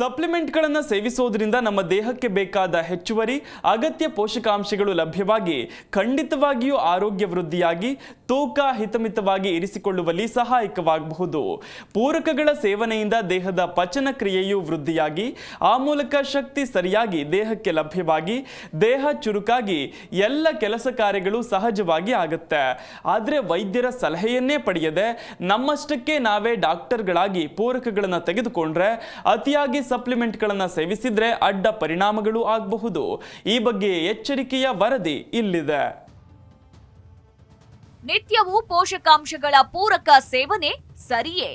ಸಪ್ಲಿಮೆಂಟ್ಗಳನ್ನು ಸೇವಿಸೋದ್ರಿಂದ ನಮ್ಮ ದೇಹಕ್ಕೆ ಬೇಕಾದ ಹೆಚ್ಚುವರಿ, ಅಗತ್ಯ ಪೋಷಕಾಂಶಗಳು ಲಭ್ಯವಾಗಿ, ಖಂಡಿತವಾಗಿಯೂ ಆರೋಗ್ಯ ವೃದ್ಧಿಯಾಗಿ, ತೂಕ ಹಿತಮಿತವಾಗಿ ಇರಿಸಿಕೊಳ್ಳುವಲ್ಲಿ ಸಹಾಯಕವಾಗಬಹುದು. ಪೂರಕಗಳ ಸೇವನೆಯಿಂದ ದೇಹದ ಪಚನ ಕ್ರಿಯೆಯು ವೃದ್ಧಿಯಾಗಿ, ಆ ಮೂಲಕ ಶಕ್ತಿ ಸರಿಯಾಗಿ ದೇಹಕ್ಕೆ ಲಭ್ಯವಾಗಿ, ದೇಹ ಚುರುಕಾಗಿ, ಎಲ್ಲ ಕೆಲಸ ಕಾರ್ಯಗಳು ಸಹಜವಾಗಿ ಆಗುತ್ತೆ. ಆದರೆ ವೈದ್ಯರ ಸಲಹೆಯನ್ನೇ ಪಡೆಯದೆ ನಮ್ಮಷ್ಟಕ್ಕೆ ನಾವೇ ಡಾಕ್ಟರ್ಗಳಾಗಿ ಪೂರಕಗಳನ್ನು ತೆಗೆದುಕೊಂಡ್ರೆ ಅತಿಯಾಗಿ ಸಪ್ಲಿಮೆಂಟ್ಗಳನ್ನು ಸೇವಿಸಿದರೆ ಅಡ್ಡ ಪರಿಣಾಮಗಳು ಆಗಬಹುದು. ಈ ಬಗ್ಗೆ ಎಚ್ಚರಿಕೆಯ ವರದಿ ಇಲ್ಲಿದೆ. ನಿತ್ಯವೂ ಪೋಷಕಾಂಶಗಳ ಪೂರಕ ಸೇವನೆ ಸರಿಯೇ?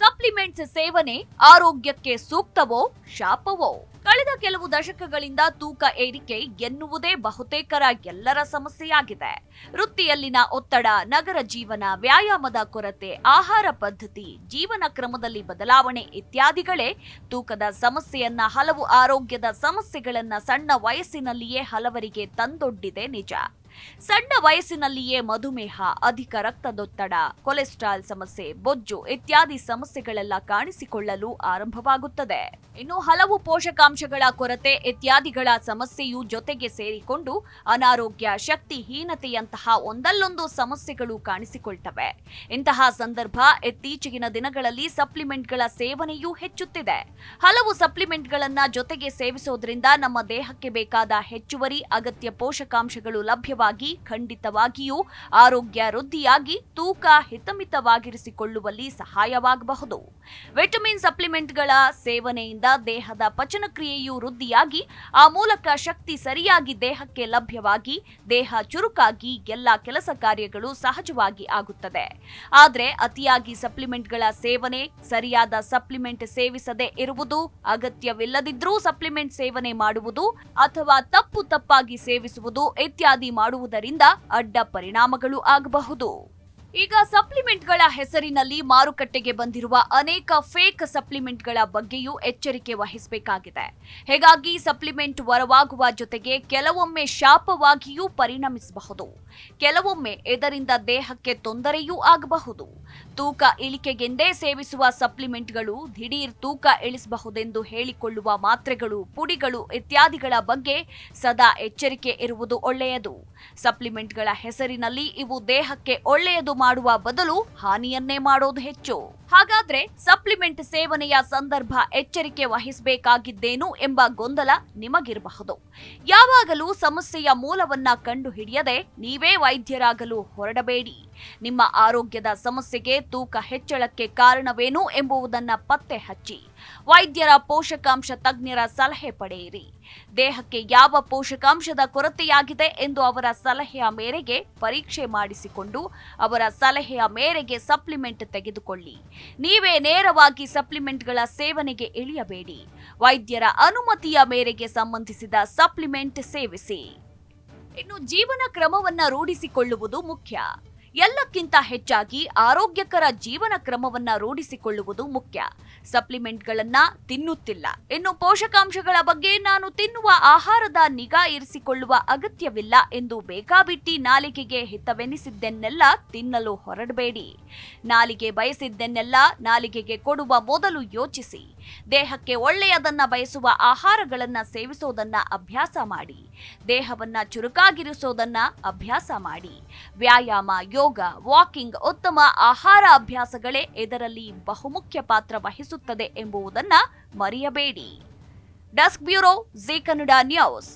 ಸಪ್ಲಿಮೆಂಟ್ಸ್ ಸೇವನೆ ಆರೋಗ್ಯಕ್ಕೆ ಸೂಕ್ತವೋ, ಶಾಪವೋ? ಕಳೆದ ಕೆಲವು ದಶಕಗಳಿಂದ ತೂಕ ಏರಿಕೆ ಎನ್ನುವುದೇ ಬಹುತೇಕರ ಎಲ್ಲರ ಸಮಸ್ಯೆಯಾಗಿದೆ. ವೃತ್ತಿಯಲ್ಲಿನ ಒತ್ತಡ, ನಗರ ಜೀವನ, ವ್ಯಾಯಾಮದ ಕೊರತೆ, ಆಹಾರ ಪದ್ಧತಿ, ಜೀವನ ಕ್ರಮದಲ್ಲಿ ಬದಲಾವಣೆ ಇತ್ಯಾದಿಗಳೇ ತೂಕದ ಸಮಸ್ಯೆಯನ್ನ ಹಲವು ಆರೋಗ್ಯದ ಸಮಸ್ಯೆಗಳನ್ನ ಸಣ್ಣ ವಯಸ್ಸಿನಲ್ಲಿಯೇ ಹಲವರಿಗೆ ತಂದೊಡ್ಡಿದೆ ನಿಜ. ಸಣ್ಣ ವಯಸ್ಸಿನಲ್ಲಿಯೇ ಮಧುಮೇಹ, ಅಧಿಕ ರಕ್ತದೊತ್ತಡ, ಕೊಲೆಸ್ಟ್ರಾಲ್ ಸಮಸ್ಯೆ, ಬೊಜ್ಜು ಇತ್ಯಾದಿ ಸಮಸ್ಯೆಗಳೆಲ್ಲ ಕಾಣಿಸಿಕೊಳ್ಳಲು ಆರಂಭವಾಗುತ್ತದೆ. ಇನ್ನು ಹಲವು ಪೋಷಕಾಂಶಗಳ ಕೊರತೆ ಇತ್ಯಾದಿಗಳ ಸಮಸ್ಯೆಯು ಜೊತೆಗೆ ಸೇರಿಕೊಂಡು ಅನಾರೋಗ್ಯ, ಶಕ್ತಿಹೀನತೆಯಂತಹ ಒಂದಲ್ಲೊಂದು ಸಮಸ್ಯೆಗಳು ಕಾಣಿಸಿಕೊಳ್ತವೆ. ಇಂತಹ ಸಂದರ್ಭ ಇತ್ತೀಚೆಗಿನ ದಿನಗಳಲ್ಲಿ ಸಪ್ಲಿಮೆಂಟ್ಗಳ ಸೇವನೆಯೂ ಹೆಚ್ಚುತ್ತಿದೆ. ಹಲವು ಸಪ್ಲಿಮೆಂಟ್ಗಳನ್ನ ಜೊತೆಗೆ ಸೇವಿಸೋದ್ರಿಂದ ನಮ್ಮ ದೇಹಕ್ಕೆ ಬೇಕಾದ ಹೆಚ್ಚುವರಿ ಅಗತ್ಯ ಪೋಷಕಾಂಶಗಳು ಲಭ್ಯವಾಗಿ ಖಂಡಿತವಾಗಿಯೂ ಆರೋಗ್ಯ ವೃದ್ಧಿಯಾಗಿ ತೂಕ ಹಿತಮಿತವಾಗಿರಿಸಿಕೊಳ್ಳುವಲ್ಲಿ ಸಹಾಯವಾಗಬಹುದು. ವಿಟಮಿನ್ ಸಪ್ಲಿಮೆಂಟ್ಗಳ ಸೇವನೆಯಿಂದ ದೇಹದ ಪಚನಕ್ರಿಯೆಯು ವೃದ್ಧಿಯಾಗಿ, ಆ ಮೂಲಕ ಶಕ್ತಿ ಸರಿಯಾಗಿ ದೇಹಕ್ಕೆ ಲಭ್ಯವಾಗಿ, ದೇಹ ಚುರುಕಾಗಿ ಎಲ್ಲ ಕೆಲಸ ಕಾರ್ಯಗಳು ಸಹಜವಾಗಿ ಆಗುತ್ತದೆ. ಆದರೆ ಅತಿಯಾಗಿ ಸಪ್ಲಿಮೆಂಟ್ಗಳ ಸೇವನೆ, ಸರಿಯಾದ ಸಪ್ಲಿಮೆಂಟ್ ಸೇವಿಸದೆ ಇರುವುದು, ಅಗತ್ಯವಿಲ್ಲದಿದ್ರೂ ಸಪ್ಲಿಮೆಂಟ್ ಸೇವನೆ ಮಾಡುವುದು ಅಥವಾ ತಪ್ಪು ತಪ್ಪಾಗಿ ಸೇವಿಸುವುದು ಇತ್ಯಾದಿ ಮಾಡುವುದರಿಂದ ಅಡ್ಡ ಪರಿಣಾಮಗಳು ಆಗಬಹುದು. ಈಗ ಸಪ್ಲಿಮೆಂಟ್ಗಳ ಹೆಸರಿನಲ್ಲಿ ಮಾರುಕಟ್ಟೆಗೆ ಬಂದಿರುವ ಅನೇಕ ಫೇಕ್ ಸಪ್ಲಿಮೆಂಟ್ಗಳ ಬಗ್ಗೆಯೂ ಎಚ್ಚರಿಕೆ ವಹಿಸಬೇಕಾಗಿದೆ. ಹೀಗಾಗಿ ಸಪ್ಲಿಮೆಂಟ್ ವರವಾಗುವ ಜೊತೆಗೆ ಕೆಲವೊಮ್ಮೆ ಶಾಪವಾಗಿಯೂ ಪರಿಣಮಿಸಬಹುದು. ಕೆಲವೊಮ್ಮೆ ಇದರಿಂದ ದೇಹಕ್ಕೆ ತೊಂದರೆಯೂ ಆಗಬಹುದು. ತೂಕ ಇಳಿಕೆಗೆಂದೇ ಸೇವಿಸುವ ಸಪ್ಲಿಮೆಂಟ್ಗಳು ದಿಢೀರ್ ತೂಕ ಇಳಿಸಬಹುದೆಂದು ಹೇಳಿಕೊಳ್ಳುವ ಮಾತ್ರೆಗಳು, ಪುಡಿಗಳು ಇತ್ಯಾದಿಗಳ ಬಗ್ಗೆ ಸದಾ ಎಚ್ಚರಿಕೆ ಇರುವುದು ಒಳ್ಳೆಯದು. ಸಪ್ಲಿಮೆಂಟ್ಗಳ ಹೆಸರಿನಲ್ಲಿ ಇವು ದೇಹಕ್ಕೆ ಒಳ್ಳೆಯದು ಮಾಡುವ ಬದಲು ಹಾನಿಯನ್ನೇ ಮಾಡೋದು ಹೆಚ್ಚು. ಹಾಗಾದ್ರೆ ಸಪ್ಲಿಮೆಂಟ್ ಸೇವನೆಯ ಸಂದರ್ಭ ಎಚ್ಚರಿಕೆ ವಹಿಸಬೇಕಾಗಿದ್ದೇನು ಎಂಬ ಗೊಂದಲ ನಿಮಗಿರಬಹುದು. ಯಾವಾಗಲೂ ಸಮಸ್ಯೆಯ ಮೂಲವನ್ನ ಕಂಡುಹಿಡಿಯದೆ ನೀವೇ ವೈದ್ಯರಾಗಲು ಹೊರಡಬೇಡಿ. ನಿಮ್ಮ ಆರೋಗ್ಯದ ಸಮಸ್ಯೆಗೆ ತೂಕ ಹೆಚ್ಚಳಕ್ಕೆ ಕಾರಣವೇನು ಎಂಬುದನ್ನು ಪತ್ತೆ ಹಚ್ಚಿ ವೈದ್ಯರ ಪೋಷಕಾಂಶ ತಜ್ಞರ ಸಲಹೆ ಪಡೆಯಿರಿ. ದೇಹಕ್ಕೆ ಯಾವ ಪೋಷಕಾಂಶದ ಕೊರತೆಯಾಗಿದೆ ಎಂದು ಅವರ ಸಲಹೆಯ ಮೇರೆಗೆ ಪರೀಕ್ಷೆ ಮಾಡಿಸಿಕೊಂಡು ಅವರ ಸಲಹೆಯ ಮೇರೆಗೆ ಸಪ್ಲಿಮೆಂಟ್ ತೆಗೆದುಕೊಳ್ಳಿ. ನೀವೇ ನೇರವಾಗಿ ಸಪ್ಲಿಮೆಂಟ್ಗಳ ಸೇವನೆಗೆ ಇಳಿಯಬೇಡಿ. ವೈದ್ಯರ ಅನುಮತಿಯ ಮೇರೆಗೆ ಸಂಬಂಧಿಸಿದ ಸಪ್ಲಿಮೆಂಟ್ ಸೇವಿಸಿ. ಇನ್ನು ಜೀವನ ಕ್ರಮವನ್ನು ರೂಢಿಸಿಕೊಳ್ಳುವುದು ಮುಖ್ಯ. ಎಲ್ಲಕ್ಕಿಂತ ಹೆಚ್ಚಾಗಿ ಆರೋಗ್ಯಕರ ಜೀವನ ಕ್ರಮವನ್ನ ರೂಢಿಸಿಕೊಳ್ಳುವುದು ಮುಖ್ಯ. ಸಪ್ಲಿಮೆಂಟ್ಗಳನ್ನ ತಿನ್ನುತ್ತಿಲ್ಲ. ಇನ್ನು ಪೋಷಕಾಂಶಗಳ ಬಗ್ಗೆ ನಾನು ತಿನ್ನುವ ಆಹಾರದ ನಿಗಾ ಇರಿಸಿಕೊಳ್ಳುವ ಅಗತ್ಯವಿಲ್ಲ ಎಂದು ಬೇಕಾಬಿಟ್ಟಿ ನಾಲಿಗೆಗೆ ಹಿತವೆನಿಸಿದ್ದನ್ನೆಲ್ಲ ತಿನ್ನಲು ಹೊರಡಬೇಡಿ. ನಾಲಿಗೆ ಬಯಸಿದ್ದನ್ನೆಲ್ಲ ನಾಲಿಗೆಗೆ ಕೊಡುವ ಮೊದಲು ಯೋಚಿಸಿ. ದೇಹಕ್ಕೆ ಒಳ್ಳೆಯದನ್ನ ಬಯಸುವ ಆಹಾರಗಳನ್ನ ಸೇವಿಸೋದನ್ನ ಅಭ್ಯಾಸ ಮಾಡಿ. ದೇಹವನ್ನ ಚುರುಕಾಗಿರಿಸೋದನ್ನ ಅಭ್ಯಾಸ ಮಾಡಿ. ವ್ಯಾಯಾಮ ಯೋಗ, ವಾಕಿಂಗ್ ಉತ್ತಮ ಆಹಾರ ಅಭ್ಯಾಸಗಳೇ ಇದರಲ್ಲಿ ಬಹುಮುಖ್ಯ ಪಾತ್ರ ವಹಿಸುತ್ತದೆ ಎಂಬುದನ್ನು ಮರೆಯಬೇಡಿ. Desk bureau Zee Kannada news.